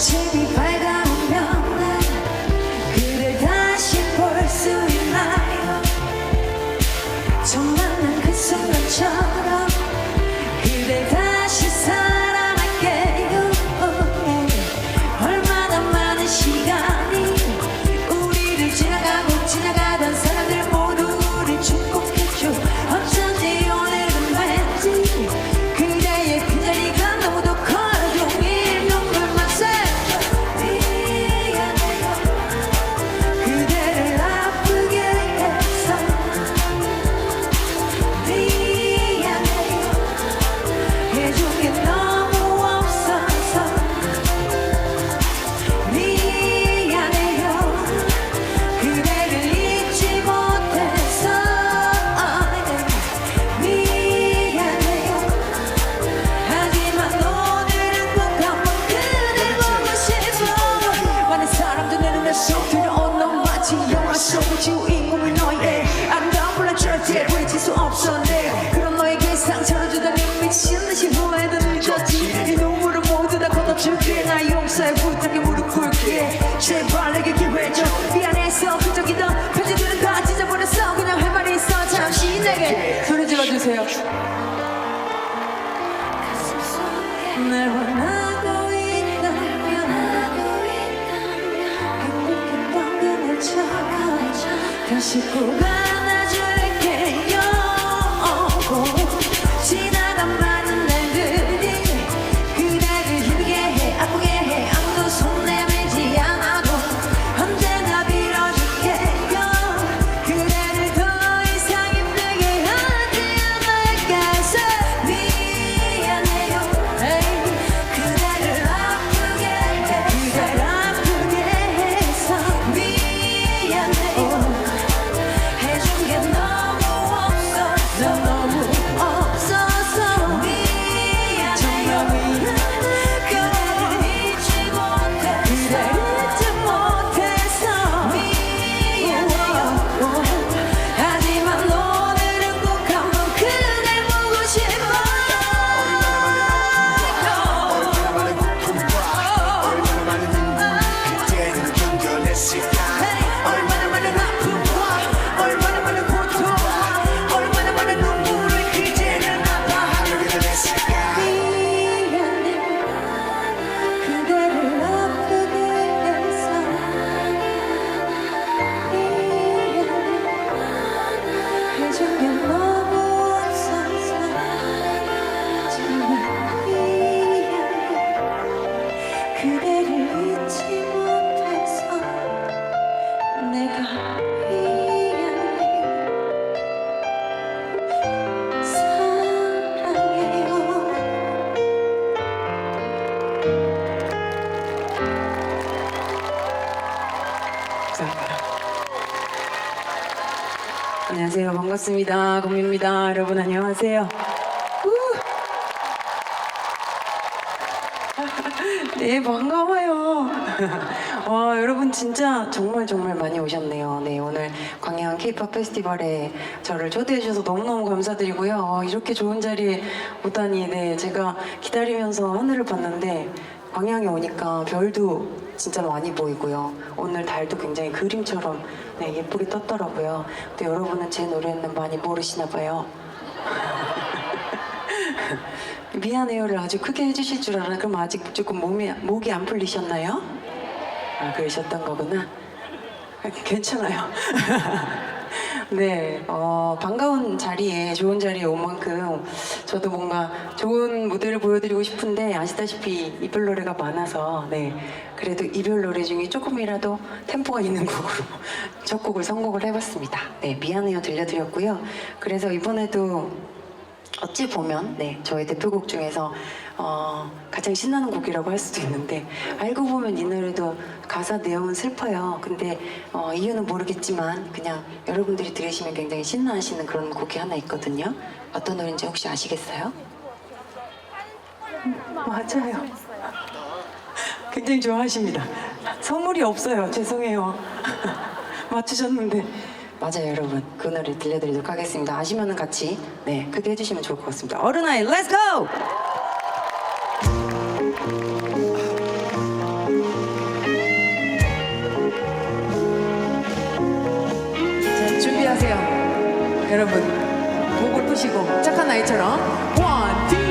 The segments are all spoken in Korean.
아침 무릎 꿇게 제발 내게 기회 줘 미안해서 그저기던 편지들은 다 찢어버렸어. 그냥 할 말이 있어. 잠시 내게 소리 질러주세요. 날 원하고 있다면 행복했던 그날처럼 다시 꼭안 안녕하세요. 반갑습니다. 공입니다. 여러분 안녕하세요. 우! 네, 반가워요. 와, 여러분 진짜 정말 정말 많이 오셨네요. 네, 오늘 광양 K-pop 페스티벌에 저를 초대해 주셔서 너무너무 감사드리고요. 와, 이렇게 좋은 자리에 오다니, 네, 제가 기다리면서 하늘을 봤는데 광양에 오니까 별도 진짜 많이 보이고요. 오늘 달도 굉장히 그림처럼 네, 예쁘게 떴더라고요. 근데 여러분은 제 노래는 많이 모르시나 봐요. 미안해요를 아주 크게 해주실 줄 알아. 그럼 아직 조금 몸이 목이 안 풀리셨나요? 아 그러셨던 거구나. 괜찮아요. 네, 어, 반가운 자리에 좋은 자리에 온 만큼 저도 뭔가 좋은 무대를 보여드리고 싶은데 아시다시피 이별 노래가 많아서 네 그래도 이별 노래 중에 조금이라도 템포가 있는 곡으로 첫 곡을 선곡을 해봤습니다. 네 미안해요 들려드렸고요. 그래서 이번에도 어찌 보면 네 저의 대표곡 중에서 어, 가장 신나는 곡이라고 할 수도 있는데 알고 보면 이 노래도 가사 내용은 슬퍼요. 근데 어, 이유는 모르겠지만 그냥 여러분들이 들으시면 굉장히 신나하시는 그런 곡이 하나 있거든요. 어떤 노래인지 혹시 아시겠어요? 음, 맞아요. 굉장히 좋아하십니다. 선물이 없어요. 죄송해요. 맞추셨는데 맞아요, 여러분. 그 노래 들려드리도록 하겠습니다. 아시면은 같이 네 크게 해주시면 좋을 것 같습니다. 어른아이, 렛츠 고! 안녕하세요. 여러분, 목을 푸시고 착한 아이처럼 원, 투.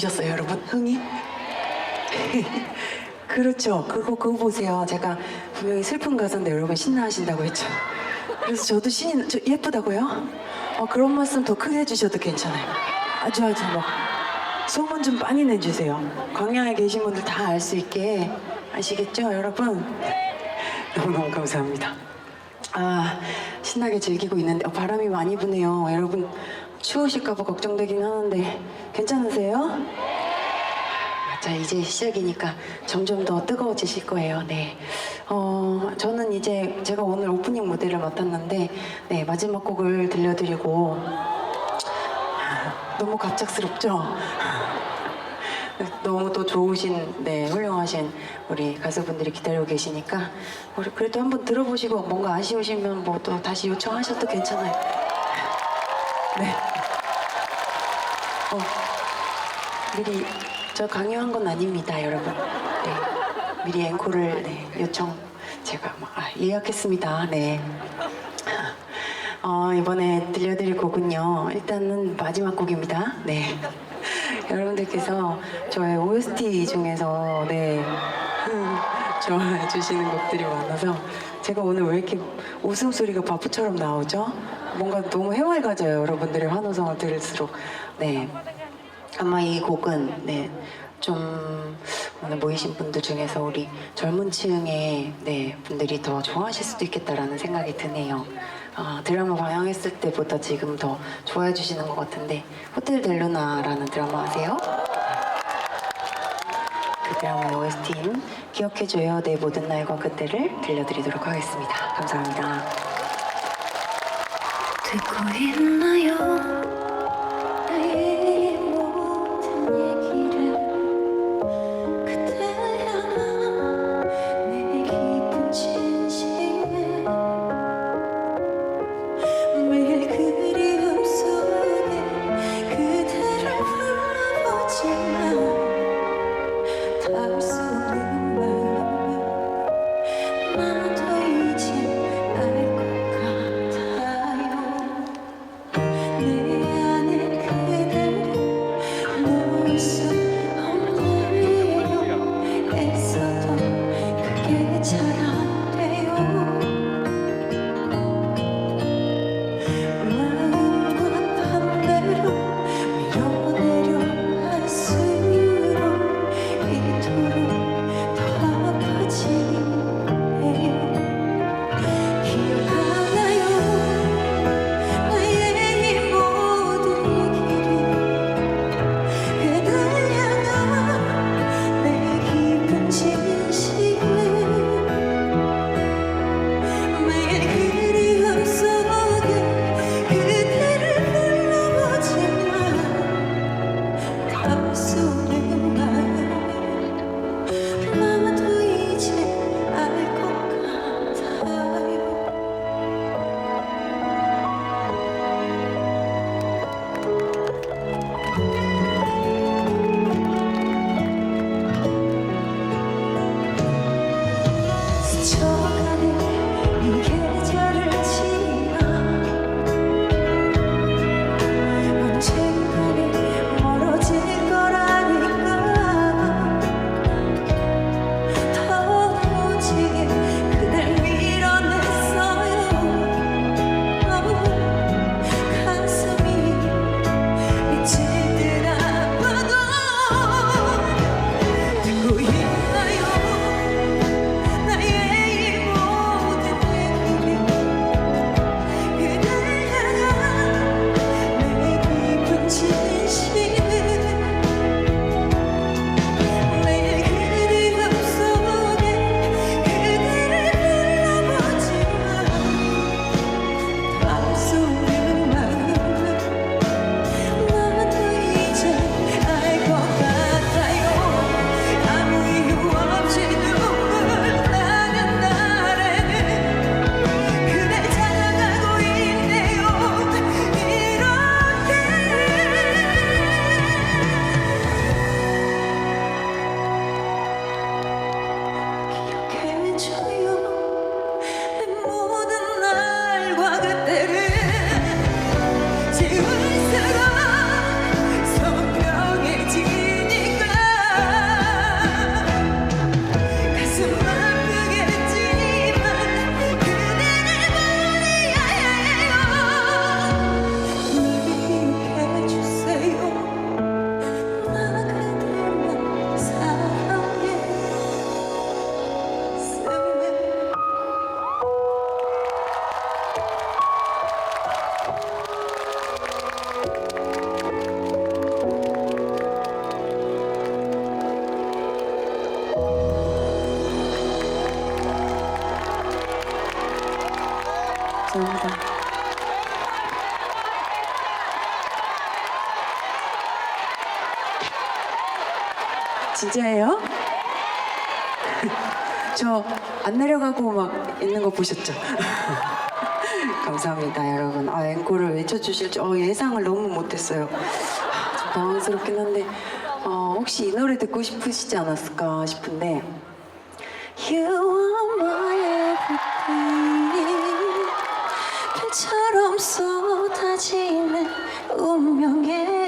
올라오셨어요, 여러분. 흥이? 그렇죠. 그거 그거 보세요. 제가 분명히 슬픈 가사인데 여러분 신나하신다고 했죠. 그래서 저도 신이 저 예쁘다고요? 어, 그런 말씀 더 크게 해주셔도 괜찮아요. 아주 아주 막 소문 좀 많이 내주세요. 광야에 계신 분들 다 알 수 있게 아시겠죠, 여러분? 너무너무 감사합니다. 아 신나게 즐기고 있는데 어, 바람이 많이 부네요. 여러분 추우실까봐 걱정되긴 하는데 괜찮으세요? 자 이제 시작이니까 점점 더 뜨거워지실 거예요. 네. 어 저는 이제 제가 오늘 오프닝 무대를 맡았는데 네 마지막 곡을 들려드리고 너무 갑작스럽죠? 너무 또 좋으신, 네, 훌륭하신 우리 가수분들이 기다리고 계시니까, 우리 그래도 한번 들어보시고 뭔가 아쉬우시면 뭐 또 다시 요청하셔도 괜찮아요. 네. 어, 미리, 저 강요한 건 아닙니다, 여러분. 네. 미리 앵콜을 네, 요청 제가 막, 아, 예약했습니다. 네. 어, 이번에 들려드릴 곡은요. 일단은 마지막 곡입니다. 네. 여러분들께서 저의 OST 중에서 네 좋아해 주시는 곡들이 많아서 제가 오늘 왜 이렇게 웃음소리가 바프처럼 나오죠? 뭔가 너무 해맑아져요 여러분들의 환호성을 들을수록 네 아마 이 곡은 네, 좀 오늘 모이신 분들 중에서 우리 젊은 층의 네, 분들이 더 좋아하실 수도 있겠다라는 생각이 드네요. 아, 드라마 방영했을 때보다 지금 더 좋아해 주시는 것 같은데 호텔 델루나라는 드라마 아세요? 그 드라마의 OST인 기억해줘요 내 모든 날과 그때를 들려드리도록 하겠습니다. 감사합니다. 듣고 있나요? 진짜예요? 저 안 내려가고 막 있는 거 보셨죠? 감사합니다, 여러분. 아, 앵콜을 외쳐주실 줄 어, 예상을 너무 못했어요. 아, 좀 당황스럽긴 한데 어, 혹시 이 노래 듣고 싶으시지 않았을까 싶은데 You are my everything 별처럼 쏟아지는 운명에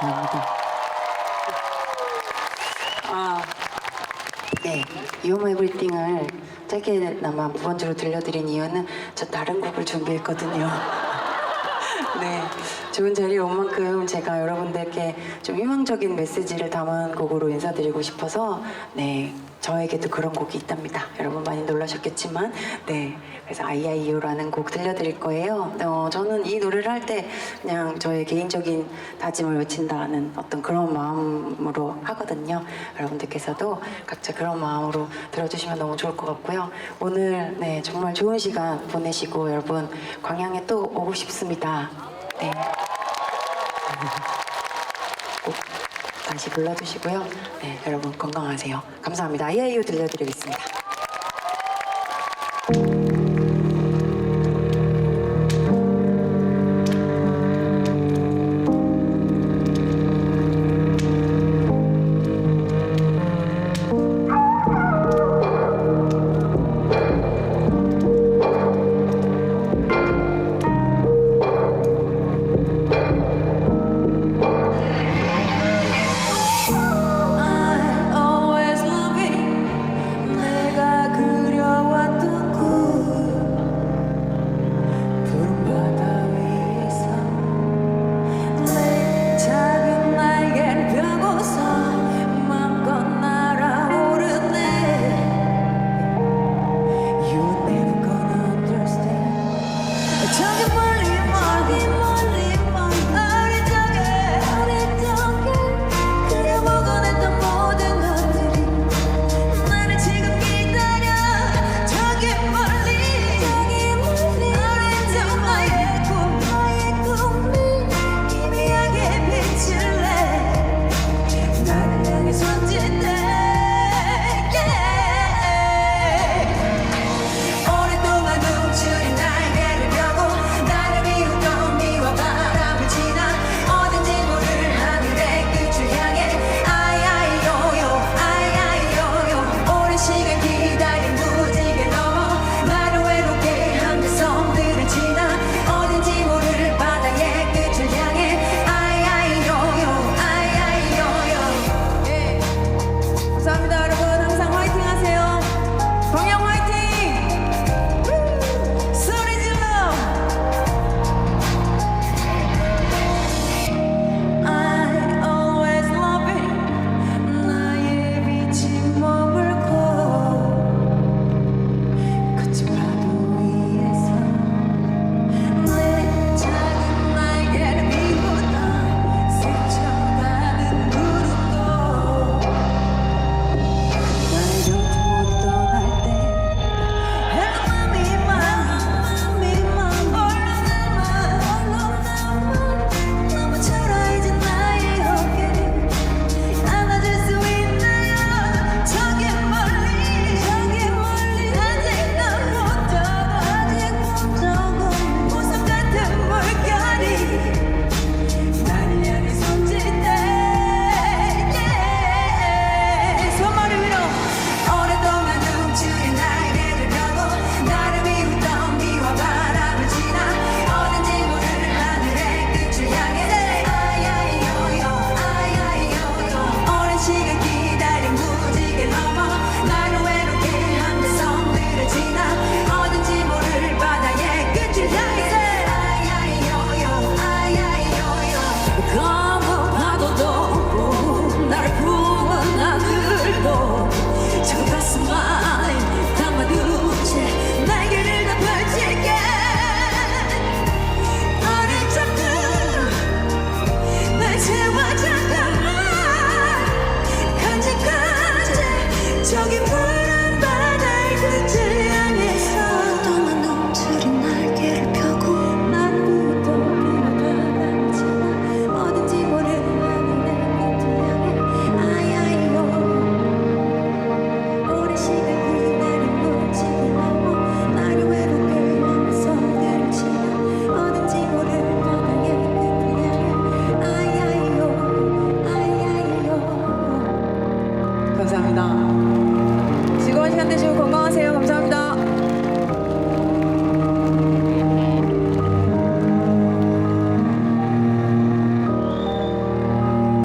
감사합니다. 아, 네, 유머 에브리띵을 짧게나마 두 번째로 들려드린 이유는 저 다른 곡을 준비했거든요. 네, 좋은 자리에 온 만큼 제가 여러분들께 좀 희망적인 메시지를 담은 곡으로 인사드리고 싶어서 네, 저에게도 그런 곡이 있답니다. 여러분 많이 놀라셨겠지만, 네. 그래서 아이아이유라는 곡 들려드릴 거예요. 어, 저는 이 노래를 할 때 그냥 저의 개인적인 다짐을 외친다는 어떤 그런 마음으로 하거든요. 여러분들께서도 각자 그런 마음으로 들어주시면 너무 좋을 것 같고요. 오늘 네, 정말 좋은 시간 보내시고 여러분 광양에 또 오고 싶습니다. 네. 다시 불러주시고요. 네, 여러분 건강하세요. 감사합니다. 예유 들려드리겠습니다.